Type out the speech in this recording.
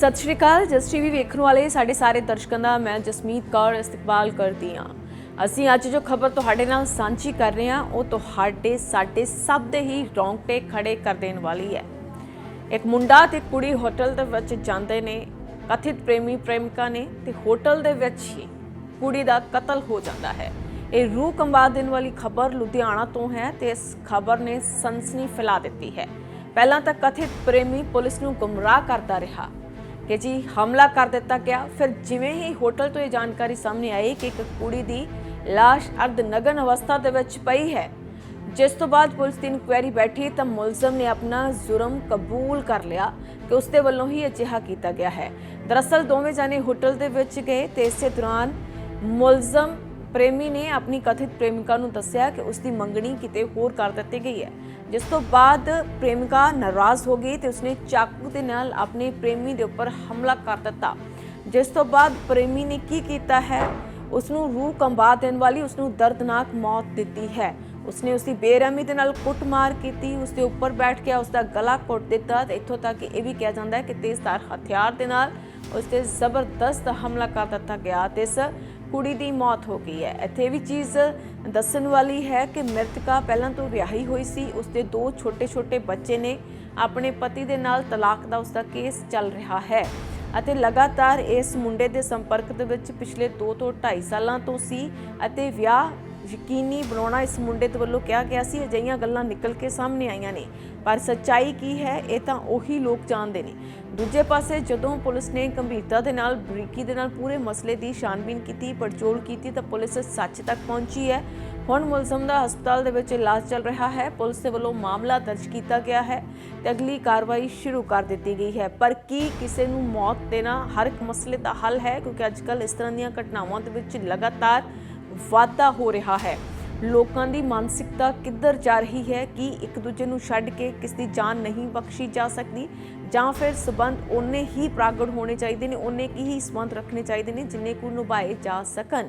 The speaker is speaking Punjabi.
ਸਤਿ ਸ਼੍ਰੀ ਅਕਾਲ, ਜਸ ਟੀਵੀ ਵੇਖਣ ਵਾਲੇ ਸਾਡੇ ਸਾਰੇ ਦਰਸ਼ਕਾਂ ਦਾ ਮੈਂ ਜਸਮੀਤ ਕੌਰ ਇਸਤਕਬਾਲ ਕਰਦੀ ਹਾਂ। ਅਸੀਂ ਅੱਜ ਜੋ ਖਬਰ ਤੁਹਾਡੇ ਨਾਲ ਸਾਂਝੀ ਕਰ ਰਹੇ ਹਾਂ, ਉਹ ਤੁਹਾਡੇ, ਸਾਡੇ ਸਭ ਦੇ ਹੀ ਰੌਂਗਟੇ ਖੜੇ ਕਰ ਦੇਣ ਵਾਲੀ ਹੈ। ਇੱਕ ਮੁੰਡਾ ਤੇ ਕੁੜੀ ਹੋਟਲ ਦੇ ਵਿੱਚ ਜਾਂਦੇ ਨੇ, ਕਥਿਤ ਪ੍ਰੇਮੀ ਪ੍ਰੇਮਿਕਾ ਨੇ ਤੇ ਹੋਟਲ ਦੇ ਵਿੱਚ ਹੀ ਕੁੜੀ ਦਾ ਕਤਲ ਹੋ ਜਾਂਦਾ ਹੈ। ਇਹ ਰੂਹ ਕੰਬਾ ਦੇਣ ਵਾਲੀ ਖਬਰ ਲੁਧਿਆਣਾ ਤੋਂ ਹੈ ਤੇ ਇਸ ਖਬਰ ਨੇ ਸਨਸਨੀ ਫੈਲਾ ਦਿੱਤੀ ਹੈ। ਪਹਿਲਾਂ ਤਾਂ ਕਥਿਤ ਪ੍ਰੇਮੀ ਪੁਲਿਸ ਨੂੰ ਗੁੰਮਰਾਹ ਕਰਦਾ ਰਿਹਾ। ਕਿ ਜੀ ਹਮਲਾ ਕਰ ਦਿੱਤਾ ਗਿਆ। ਫਿਰ ਜਿਵੇਂ ਹੀ ਹੋਟਲ ਤੋਂ ਇਹ ਜਾਣਕਾਰੀ ਸਾਹਮਣੇ ਆਈ ਕਿ ਇੱਕ ਕੁੜੀ ਦੀ ਲਾਸ਼ ਅਰਧ ਨਗਨ ਅਵਸਥਾ ਦੇ ਵਿੱਚ ਪਈ ਹੈ, ਜਿਸ ਤੋਂ ਬਾਅਦ ਪੁਲਿਸ ਦੀ ਇਨਕੁਆਇਰੀ ਬੈਠੀ ਤਾਂ ਮੁਲਜ਼ਮ ਨੇ ਆਪਣਾ ਜੁਰਮ ਕਬੂਲ ਕਰ ਲਿਆ ਕਿ ਉਸ ਦੇ ਵੱਲੋਂ ਹੀ ਅਜਿਹਾ ਕੀਤਾ ਗਿਆ ਹੈ। ਦਰਅਸਲ ਦੋਵੇਂ ਜਾਨੇ ਹੋਟਲ ਦੇ ਵਿੱਚ ਗਏ ਤੇ ਇਸੇ ਦੌਰਾਨ ਮੁਲਜ਼ਮ ਪ੍ਰੇਮੀ ਨੇ ਆਪਣੀ ਕਥਿਤ ਪ੍ਰੇਮਿਕਾ ਨੂੰ ਦੱਸਿਆ ਕਿ ਉਸ ਦੀ ਮੰਗਣੀ ਕਿਤੇ ਹੋਰ ਕਰ ਦਿੱਤੀ ਗਈ ਹੈ। ਜਿਸ ਤੋਂ ਬਾਅਦ ਪ੍ਰੇਮਿਕਾ ਨਾਰਾਜ਼ ਹੋ ਗਈ ਤੇ ਉਸਨੇ ਚਾਕੂ ਦੇ ਨਾਲ ਆਪਣੇ ਪ੍ਰੇਮੀ ਦੇ ਉੱਪਰ ਹਮਲਾ ਕਰ ਦਿੱਤਾ। ਜਿਸ ਤੋਂ ਬਾਅਦ ਪ੍ਰੇਮੀ ਨੇ ਕੀ ਕੀਤਾ ਹੈ? ਉਸ ਨੂੰ ਰੂਹ ਕੰਬਾ ਦੇਣ ਵਾਲੀ ਉਸ ਨੂੰ ਦਰਦਨਾਕ ਮੌਤ ਦਿੱਤੀ ਹੈ। ਉਸਨੇ ਉਸਦੀ ਬੇਰਹਿਮੀ ਦੇ ਨਾਲ ਕੁੱਟਮਾਰ ਕੀਤੀ ਉਸ ਦੇ ਉੱਪਰ ਬੈਠ ਕੇ ਉਸ ਦਾ ਗਲਾ ਘੁੱਟ ਦਿੱਤਾ ਤੇ ਇੱਥੋਂ ਤੱਕ ਕਿ ਇਹ ਵੀ ਕਿਹਾ ਜਾਂਦਾ ਹੈ ਕਿ ਤੇਜ਼ਧਾਰ ਹਥਿਆਰ ਦੇ ਨਾਲ ਉਸ ਤੇ ਜ਼ਬਰਦਸਤ ਹਮਲਾ ਕਰ ਦਿੱਤਾ ਗਿਆ। ਤੇ ਇਸ ਕੁੜੀ ਦੀ ਮੌਤ ਹੋ ਗਈ ਹੈ। ਇੱਥੇ ਇਹ ਵੀ ਚੀਜ਼ ਦੱਸਣ ਵਾਲੀ ਹੈ ਕਿ ਮ੍ਰਿਤਕਾ ਪਹਿਲਾਂ ਤੋਂ ਵਿਆਹੀ ਹੋਈ ਸੀ। ਉਸਦੇ ਦੋ ਛੋਟੇ-ਛੋਟੇ ਬੱਚੇ ਨੇ ਆਪਣੇ ਪਤੀ ਦੇ ਨਾਲ ਤਲਾਕ ਦਾ ਉਸਦਾ ਕੇਸ ਚੱਲ ਰਿਹਾ ਹੈ ਅਤੇ ਲਗਾਤਾਰ ਇਸ ਮੁੰਡੇ ਦੇ ਸੰਪਰਕ ਦੇ ਵਿੱਚ ਪਿਛਲੇ 2 ਤੋਂ 2.5 ਸਾਲਾਂ ਤੋਂ ਸੀ ਅਤੇ ਵਿਆਹ ਯਕੀਨੀ ਬਣਾਉਣਾ ਇਸ ਮੁੰਡੇ ਦੇ ਵੱਲੋਂ ਕਿਹਾ ਗਿਆ ਸੀ, ਅਜਿਹੀਆਂ ਗੱਲਾਂ ਨਿਕਲ ਕੇ ਸਾਹਮਣੇ ਆਈਆਂ ਨੇ। ਪਰ ਸੱਚਾਈ ਕੀ ਹੈ, ਇਹ ਤਾਂ ਉਹੀ ਲੋਕ ਜਾਣਦੇ ਨੇ। ਦੂਜੇ ਪਾਸੇ ਜਦੋਂ ਪੁਲਿਸ ਨੇ ਗੰਭੀਰਤਾ ਦੇ ਨਾਲ, ਬਰੀਕੀ ਦੇ ਨਾਲ ਪੂਰੇ ਮਸਲੇ ਦੀ ਛਾਣਬੀਨ ਕੀਤੀ, ਪੜਚੋਲ ਕੀਤੀ, ਤਾਂ ਪੁਲਿਸ ਸੱਚ ਤੱਕ ਪਹੁੰਚੀ ਹੈ। ਹੁਣ ਮੁਲਜ਼ਮ ਦਾ ਹਸਪਤਾਲ ਦੇ ਵਿੱਚ ਇਲਾਜ ਚੱਲ ਰਿਹਾ ਹੈ। ਪੁਲਿਸ ਦੇ ਵੱਲੋਂ ਮਾਮਲਾ ਦਰਜ ਕੀਤਾ ਗਿਆ ਹੈ ਤੇ ਅਗਲੀ ਕਾਰਵਾਈ ਸ਼ੁਰੂ ਕਰ ਦਿੱਤੀ ਗਈ ਹੈ। ਪਰ ਕੀ ਕਿਸੇ ਨੂੰ ਮੌਤ ਦੇਣਾ ਹਰ ਇੱਕ ਮਸਲੇ ਦਾ ਹੱਲ ਹੈ? ਕਿਉਂਕਿ ਅੱਜਕੱਲ ਇਸ ਤਰ੍ਹਾਂ ਦੀਆਂ ਘਟਨਾਵਾਂ ਦੇ ਵਿੱਚ ਲਗਾਤਾਰ ਵਾਧਾ ਹੋ ਰਿਹਾ ਹੈ। ਲੋਕਾਂ ਦੀ ਮਾਨਸਿਕਤਾ ਕਿੱਧਰ ਜਾ ਰਹੀ ਹੈ, ਕਿ ਇੱਕ ਦੂਜੇ ਨੂੰ ਛੱਡ ਕੇ ਕਿਸ ਦੀ ਜਾਨ ਨਹੀਂ ਬਖਸ਼ੀ ਜਾ ਸਕਦੀ? ਜਾਂ ਫਿਰ ਸਬੰਧ ਓਨੇ ਹੀ ਪ੍ਰਾਗੜ ਹੋਣੇ ਚਾਹੀਦੇ ਨੇ, ਓਨੇ ਕੀ ਹੀ ਸਬੰਧ ਰੱਖਣੇ ਚਾਹੀਦੇ ਨੇ, ਜਿੰਨੇ ਕੁ ਨਿਭਾਏ ਜਾ ਸਕਣ?